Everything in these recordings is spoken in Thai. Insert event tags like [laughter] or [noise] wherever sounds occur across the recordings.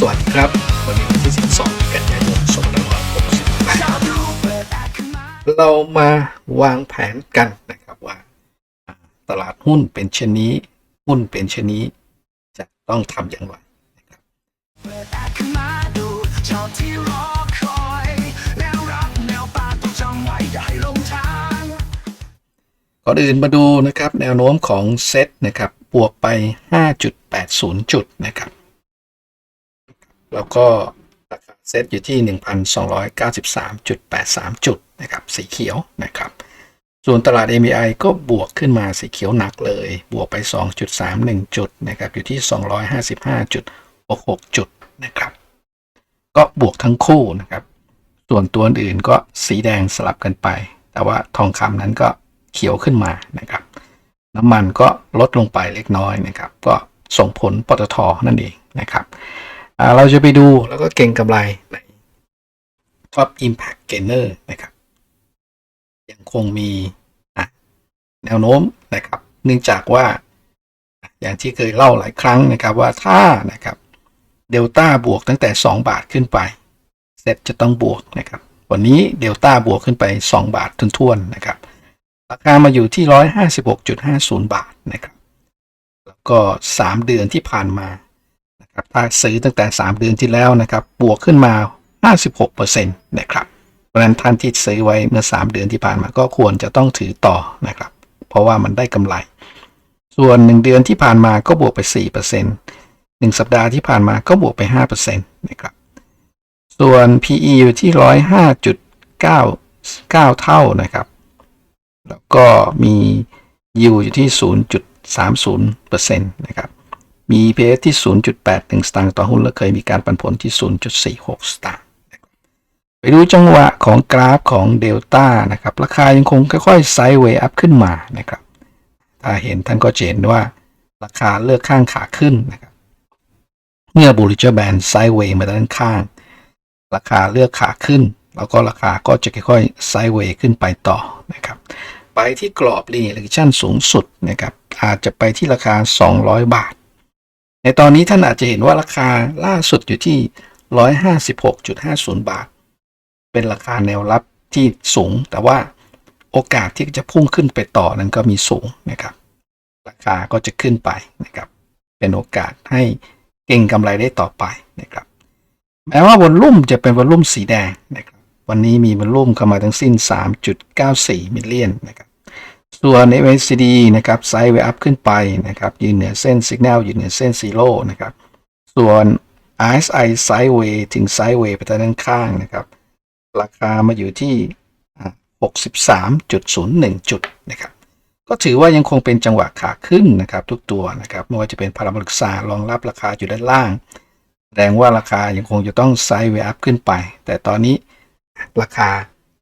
สวัสดีครับ วันนี้วันที่ 12 กันยายน2568เรามาวางแผนกันนะครับว่า ตลาดหุ้นเป็นเช่นนี้ หุ้นเป็นเช่นนี้ จะต้องทำอย่างไรนะครับขึ้นมาดูชอบที่รอคอยแนวรับแนวป่าต้องจำไว้อย่าให้หลงทางก่อนอื่นมาดูนะครับ แนวโน้มของเซตนะครับบวกไป 5.80 จุดนะครับ แล้วก็ราคาเซตอยู่ที่ 1,293.83 จุดนะครับสีเขียวนะครับ ส่วนตลาด MBI ก็บวกขึ้นมาสีเขียวหนักเลย บวกไป 2.31 จุดนะครับอยู่ที่ 255.66 จุดนะครับ ก็บวกทั้งคู่นะครับ ส่วนตัวอื่นก็สีแดงสลับกันไป แต่ว่าทองคำนั้นก็เขียวขึ้นมานะครับ น้ำมันก็ลดลงไปเล็กน้อยนะครับ ก็ส่งผลปตทนั่นเองนะครับ เราจะไปดูแล้วก็เก่งกำไรใน Top Impact Gainer นะครับ ยังคงมีแนวโน้มนะครับ เนื่องจากว่าอะอย่างที่เคยเล่าหลายครั้งนะครับว่าถ้านะครับเดลต้าบวกตั้งแต่ 2 บาทขึ้นไปเซ็ตจะต้องบวกนะครับ วันนี้เดลต้าบวกขึ้นไป 2 บาททุนๆนะครับ ราคามาอยู่ที่ 156.50 บาทนะครับ แล้วก็ 3 เดือนที่ผ่านมา นะครับถ้าซื้อตั้งแต่ 3 เดือนที่แล้วนะครับ บวกขึ้นมา 56%นะครับ เพราะนั้นท่านที่ซื้อไว้เมื่อ 3 เดือนที่ผ่านมาก็ควรจะต้องถือต่อนะครับ เพราะว่ามันได้กำไร ส่วน 1 เดือนที่ผ่านมาก็บวกไป 4% 1 สัปดาห์ที่ผ่านมาก็บวกไป 5%นะครับ ส่วน PE อยู่ที่ 105.99 เท่านะครับ แล้วก็มียิวอยู่ที่ 0.30%นะครับ มี EPS ที่ 0.81 สตางค์ต่อหุ้น และเคยมีการปันผลที่ 0.46 สตางค์ไปดูจังหวะของกราฟของเดลต้านะครับ ราคายังคงค่อยๆไซด์เวย์อัพขึ้นมานะครับ ถ้าเห็นท่านก็จะเห็นว่าราคาเลือกข้างขาขึ้นนะครับ เมื่อบูริเจอร์แบนไซด์เวย์มาด้านข้าง ราคาเลือกขาขึ้น แล้วก็ราคาก็จะค่อยๆไซด์เวย์ขึ้นไปต่อนะครับ ไปที่กรอบลีเลชั่นสูงสุดนะครับ อาจจะไปที่ราคา 200 บาท ในตอนนี้ท่านอาจจะเห็นว่าราคาล่าสุดอยู่ที่ 156.50 บาท เป็นราคาแนวรับที่สูง แต่ว่าโอกาสที่จะพุ่งขึ้นไปต่อนั้นก็มีสูงนะครับ ราคาก็จะขึ้นไปนะครับ เป็นโอกาสให้เก่งกำไรได้ต่อไปนะครับ แม้ว่าวอลลุ่มจะเป็นวอลลุ่มสีแดงนะครับ วันนี้มีวอลลุ่มเข้ามาทั้งสิ้น 3.94 มิลเลียนนะครับ ส่วน MACD นะครับไซด์เวอัพขึ้นไปนะครับยืนเหนือเส้นสัญญาณยืนเหนือเส้นซีโร่นะครับ ส่วน RSI ไซด์เวย์ถึงไซด์เวย์ไปทางด้านข้างนะครับ ราคามาอยู่ที่อ่า63.01 จุดนะครับ ก็ถือว่ายังคงเป็นจังหวะขาขึ้นนะครับ ทุกตัวนะครับไม่ว่าจะเป็นพาราบลิกซารองรับราคาอยู่ด้านล่างแสดงว่าราคายังคงจะต้องไซด์เวย์อัพขึ้นไป แต่ตอนนี้ราคา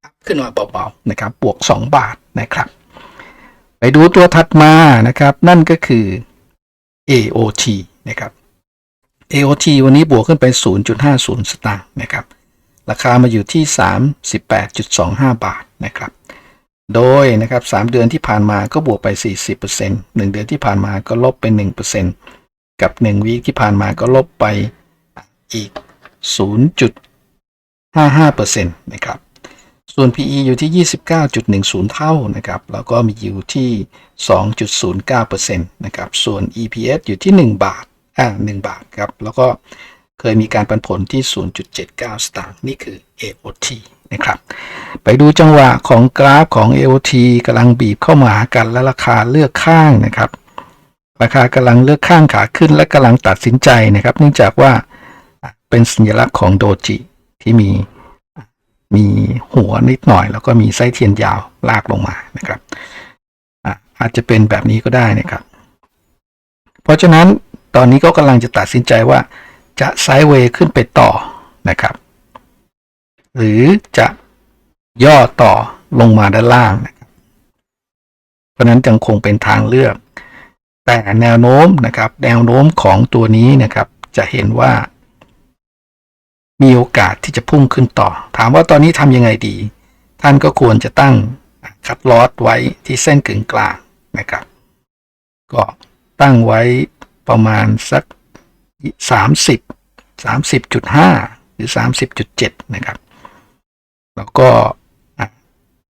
อัพขึ้นมาเบาๆนะครับบวก 2 บาทนะครับ ดูตัวถัดมานะครับ นั่นก็คือ AOT นะครับ AOT วันนี้บวกขึ้นไป 0.50 สตางค์นะครับ ราคามาอยู่ที่ 38.25 บาทนะครับ โดยนะครับ 3 เดือนที่ผ่านมาก็บวกไป 40% 1 เดือนที่ผ่านมาก็ลบไป 1%กับ 1 วีคที่ผ่านมาก็ลบไปอีก 0.55%นะครับ ส่วน PE อยู่ที่ 29.10 เท่านะครับ แล้วก็มีอยู่ที่ 2.09%นะครับ ส่วน EPS อยู่ที่ 1 บาท อ่า 1 บาทครับ แล้วก็เคยมีการปันผลที่ 0.79 สตางค์ นี่คือ AOT นะครับ ไปดูจังหวะของกราฟของ AOT กำลังบีบเข้ามาหากันและราคาเลือกข้างนะครับ ราคากำลังเลือกข้างขาขึ้นและกำลังตัดสินใจนะครับ เนื่องจากว่าเป็นสัญลักษณ์ของโดจิที่มี มีหัวนิดหน่อย แล้วก็มีไส้เทียนยาวลากลงมานะครับอาจจะเป็นแบบนี้ก็ได้นะครับ เพราะฉะนั้นตอนนี้ก็กำลังจะตัดสินใจว่าจะไซด์เวย์ขึ้นไปต่อนะครับ หรือจะย่อต่อลงมาด้านล่างนะครับเพราะฉะนั้นยังคงเป็นทางเลือก แต่แนวโน้มนะครับ แนวโน้มของตัวนี้นะครับ จะเห็นว่า มีโอกาสที่จะพุ่งขึ้นต่อ ถามว่าตอนนี้ทำยังไงดี ท่านก็ควรจะตั้งคัดลอสไว้ที่เส้นกึ่งกลางนะครับ ก็ตั้งไว้ประมาณสัก 30 30.5 หรือ 30.7 นะครับ แล้วก็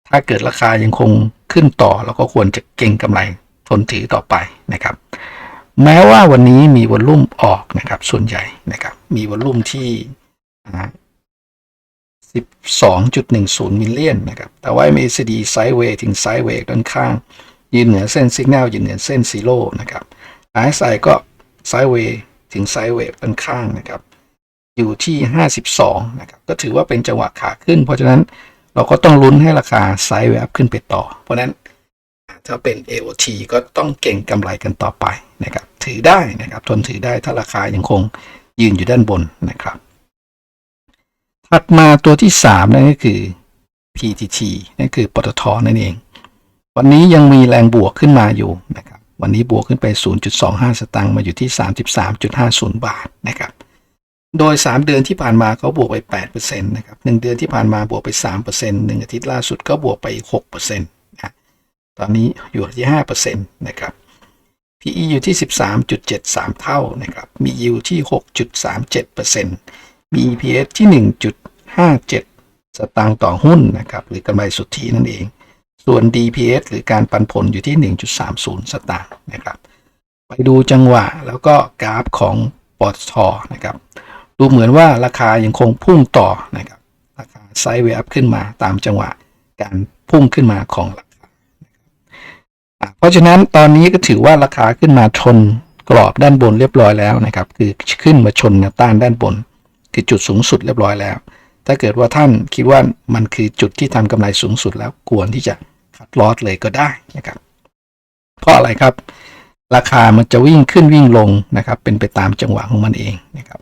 ถ้าเกิดราคายังคงขึ้นต่อ เราก็ควรจะเก็งกำไรทนถือต่อไปนะครับ แม้ว่าวันนี้มีวอลลุ่มออกนะครับ ส่วนใหญ่นะครับ มีวอลลุ่มที่ 12.10 มิลเลียนนะครับ แต่ว่า MACD ไซด์เวย์ถึงไซด์เวย์ด้านข้าง ยืนเหนือเส้นสัญญาณยืนเหนือเส้นซีโร่นะครับ RSI ก็ไซด์เวย์ถึงไซด์เวย์ด้านข้างนะครับ อยู่ที่ 52 นะครับ ก็ถือว่าเป็นจังหวะขาขึ้น เพราะฉะนั้นเราก็ต้องลุ้นให้ราคาไซด์เวย์ขึ้นไปต่อ เพราะฉะนั้นถ้าเป็น AOT ก็ต้องเก่งกำไรกันต่อไปนะครับ ถือได้นะครับ ทนถือได้ถ้าราคายังคงยืนอยู่ด้านบนนะครับ ถัดมาตัวที่ 3 นั่นก็คือ PTT นั่นคือปตทนั่นเอง วันนี้ยังมีแรงบวกขึ้นมาอยู่นะครับ วันนี้บวกขึ้นไป 0.25 สตางค์มาอยู่ที่ 33.50 บาทนะครับ โดย 3 เดือนที่ผ่านมาเขาบวกไป8%นะครับ1เดือนที่ผ่านมาบวกไป 3% 1 อาทิตย์ล่าสุดก็บวกไปอีก6%นะตอนนี้อยู่ที่5%นะครับ PE อยู่ที่ 13.73 เท่านะครับ มี yield ที่ 6.37% มี EPS ที่ 1.57 สตางค์ต่อหุ้นนะครับหรือกำไรสุทธินั่นเอง ส่วน DPS หรือการปันผลอยู่ที่ 1.30 สตางค์นะครับไปดูจังหวะแล้วก็กราฟของปตทนะครับดูเหมือนว่าราคายังคงพุ่งต่อนะครับราคาไซด์เวย์อัพขึ้นมาตามจังหวะการพุ่งขึ้นมาของราคาเพราะฉะนั้นตอนนี้ก็ถือว่าราคาขึ้นมาชนกรอบด้านบนเรียบร้อยแล้วนะครับ คือขึ้นมาชนแนวต้านด้านบน คือจุดสูงสุดเรียบร้อยแล้ว ถ้าเกิดว่าท่านคิดว่ามันคือจุดที่ทำกำไรสูงสุดแล้วควรที่จะคัดลอสเลยก็ได้นะครับเพราะอะไรครับ ราคามันจะวิ่งขึ้นวิ่งลงนะครับ เป็นไปตามจังหวะของมันเองนะครับ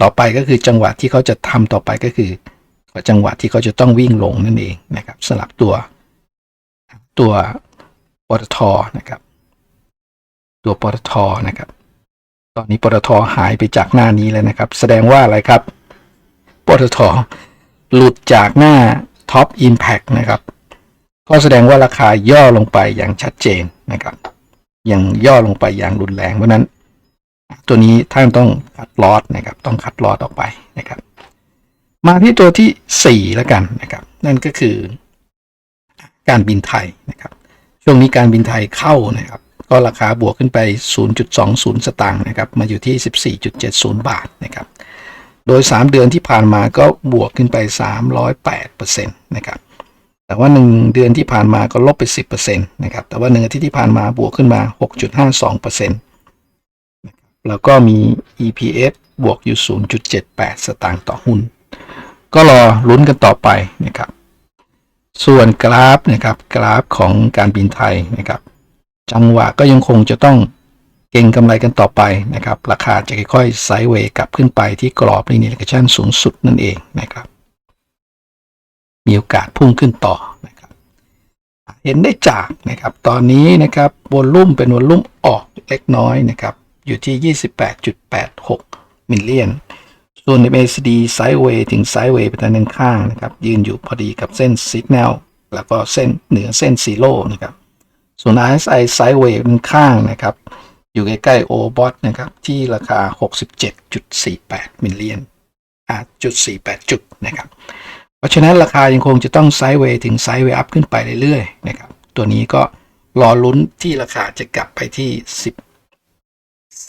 ต่อไปก็คือจังหวะที่เขาจะทำต่อไปก็คือจังหวะที่เขาจะต้องวิ่งลงนั่นเองนะครับสลับตัวตัวปตทนะครับ ตัวปตทนะครับ ตอนนี้ปตทหายไปจากหน้านี้แล้วนะครับ แสดงว่าอะไรครับปตทหลุดจากหน้า Top Impact นะครับ ก็แสดงว่าราคาย่อลงไปอย่างชัดเจนนะครับ ยังย่อลงไปอย่างรุนแรงเพราะฉะนั้น ตัวนี้ท่านต้องคัดลอสนะครับ ต้องคัดลอสออกไปนะครับ มาที่ตัวที่ 4 แล้วกันนะครับ นั่นก็คือการบินไทยนะครับ ช่วงนี้การบินไทยเข้านะครับ ก็ราคาบวกขึ้นไป 0.20 สตางค์นะครับมาอยู่ที่ 14.70 บาทนะครับโดย 3 เดือนที่ผ่านมาก็บวกขึ้นไป 308%นะครับแต่ว่า 1 เดือนที่ผ่านมาก็ลบไป 10%นะครับแต่ว่า 1 อาทิตย์ที่ผ่านมาบวกขึ้นมา 6.52%แล้วก็มี EPS บวกอยู่ 0.78 สตางค์ต่อหุ้น ก็รอลุ้นกันต่อไปนะครับ ส่วนกราฟนะครับกราฟของการบินไทยนะครับ จังหวะก็ยังคงจะต้องเก่งกำไรกันต่อไปนะครับ ราคาจะค่อยๆไซด์เวย์กลับขึ้นไปที่กรอบลินิเ r ชันสูงสุดนั่นเองนะครับ มีโอกาสพุ่งขึ้นต่อนะครับ เห็นได้จากนะครับ ตอนนี้นะครับวอลลุ่มเป็นวอลลุ่มออกเล็กน้อยนะครับ อยู่ที่ 28.86 มิลเลียน ส่วน MACD ไซด์เวย์ถึงไซด์เวย์ไปทางด้านข้างนะครับ ยืนอยู่พอดีกับเส้นสัญญาณแล้วก็เส้นเหนือเส้นซีโร่นะครับ ส่วน RSI ไซด์เวย์ด้านข้างนะครับ อยู่ใกล้ๆโอบอทนะครับ ที่ราคา 67.48 มิลเลียนอ่าจุด48 จุดนะครับ เพราะฉะนั้นราคายังคงจะต้องไซด์เวย์ถึงไซด์เวย์อัพขึ้นไปเรื่อยๆนะครับ ตัวนี้ก็รอลุ้นที่ราคาจะกลับไปที่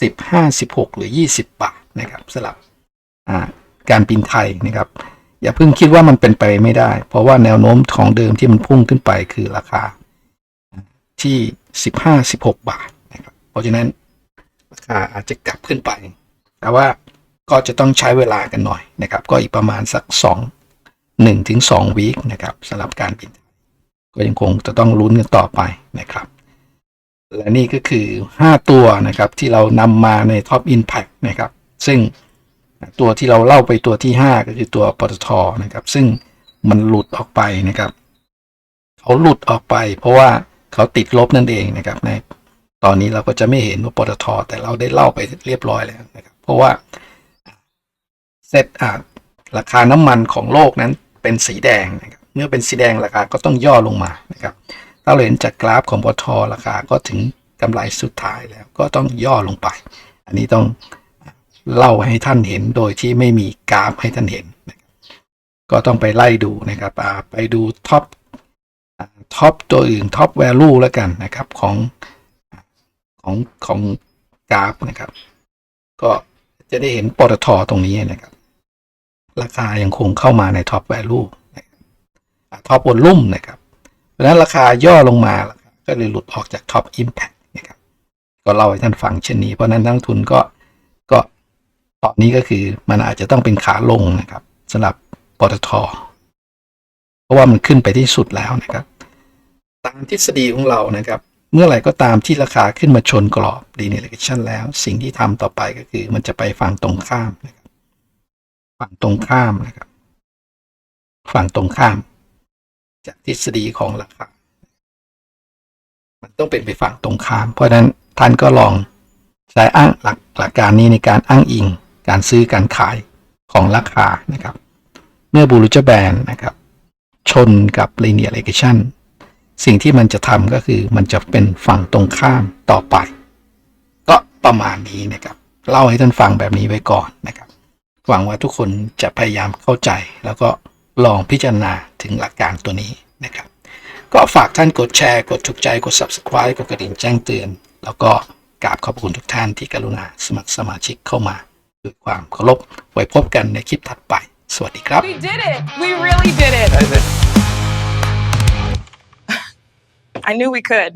10 15 16 หรือ 20 บาทนะครับสลับการบินไทยนะครับ อย่าเพิ่งคิดว่ามันเป็นไปไม่ได้ เพราะว่าแนวโน้มของเดิมที่มันพุ่งขึ้นไปคือราคา ที่ 15-16 บาทนะครับเพราะฉะนั้นราคาอาจจะกลับขึ้นไป แต่ว่าก็จะต้องใช้เวลากันหน่อยนะครับ ก็อีกประมาณสัก 2 1ถึง2วีคนะครับสำหรับการบิน ก็ยังคงจะต้องลุ้นกันต่อไปนะครับ และนี่ก็คือ 5 ตัวนะครับที่เรานำมาใน Top Impact นะครับ ซึ่งตัวที่เราเล่าไปตัวที่ 5 ก็คือตัวปตทนะครับ ซึ่งมันหลุดออกไปนะครับ เขาหลุดออกไปเพราะว่า เขาติดลบนั่นเองนะครับในตอนนี้เราก็จะไม่เห็นว่าปตทแต่เราได้เล่าไปเรียบร้อยแล้วนะครับ เพราะว่าเซตอ่าราคาน้ำมันของโลกนั้นเป็นสีแดงนะครับเมื่อเป็นสีแดงราคาก็ต้องย่อลงมานะครับ ถ้าเราเห็นจากกราฟของปตทราคาก็ถึงกำไรสุดท้ายแล้วก็ต้องย่อลงไป อันนี้ต้องเล่าให้ท่านเห็นโดยที่ไม่มีกราฟให้ท่านเห็น ก็ต้องไปไล่ดูนะครับไปดูท็อป ท็อปตัวอื่นท็อปแวลูแล้วกันนะครับของของของกราฟนะครับ ก็จะได้เห็นปตทตรงนี้นะครับ ราคายังคงเข้ามาในท็อปแวลูท็อปวอลลุ่มนะครับ เพราะนั้นราคาย่อลงมาก็เลยหลุดออกจากท็อปอิมแพ t นะครับ ก็เล่าให้ท่านฟังเช่นนี้ เพราะนั้นนักลงทุนก็ก็ตอนนี้ก็คือมันอาจจะต้องเป็นขาลงนะครับสำหรับปตท ราะว่ามันขึ้นไปที่สุดแล้วนะครับ ตามทฤษฎีของเรานะครับ เมื่อไหร่ก็ตามที่ราคาขึ้นมาชนกรอบ linear regression แล้ว สิ่งที่ทำต่อไปก็คือ มันจะไปฝั่งตรงข้ามนะครับ ฝั่งตรงข้ามนะครับ ฝั่งตรงข้าม จากทฤษฎีของราคา มันต้องเป็นไปฝั่งตรงข้าม เพราะฉะนั้นท่านก็ลองใช้อ้างหลักหลักการนี้ในการอ้างอิง การซื้อการขายของราคานะครับ เมื่อบูรุจแบนนะครับ ชนกับ linear regression สิ่งที่มันจะทำก็คือมันจะเป็นฝั่งตรงข้ามต่อไป ก็ประมาณนี้นะครับ เล่าให้ท่านฟังแบบนี้ไว้ก่อนนะครับ หวังว่าทุกคนจะพยายามเข้าใจ แล้วก็ลองพิจารณาถึงหลักการตัวนี้นะครับ ก็ฝากท่านกดแชร์ กดถูกใจ กด subscribe กดกระดิ่งแจ้งเตือน แล้วก็กราบขอบคุณทุกท่านที่กรุณาสมัครสมาชิกเข้ามาด้วยความเคารพไว้พบกันในคลิปถัดไป สวัสดีครับ We did it. We really did it. [laughs] I knew we could.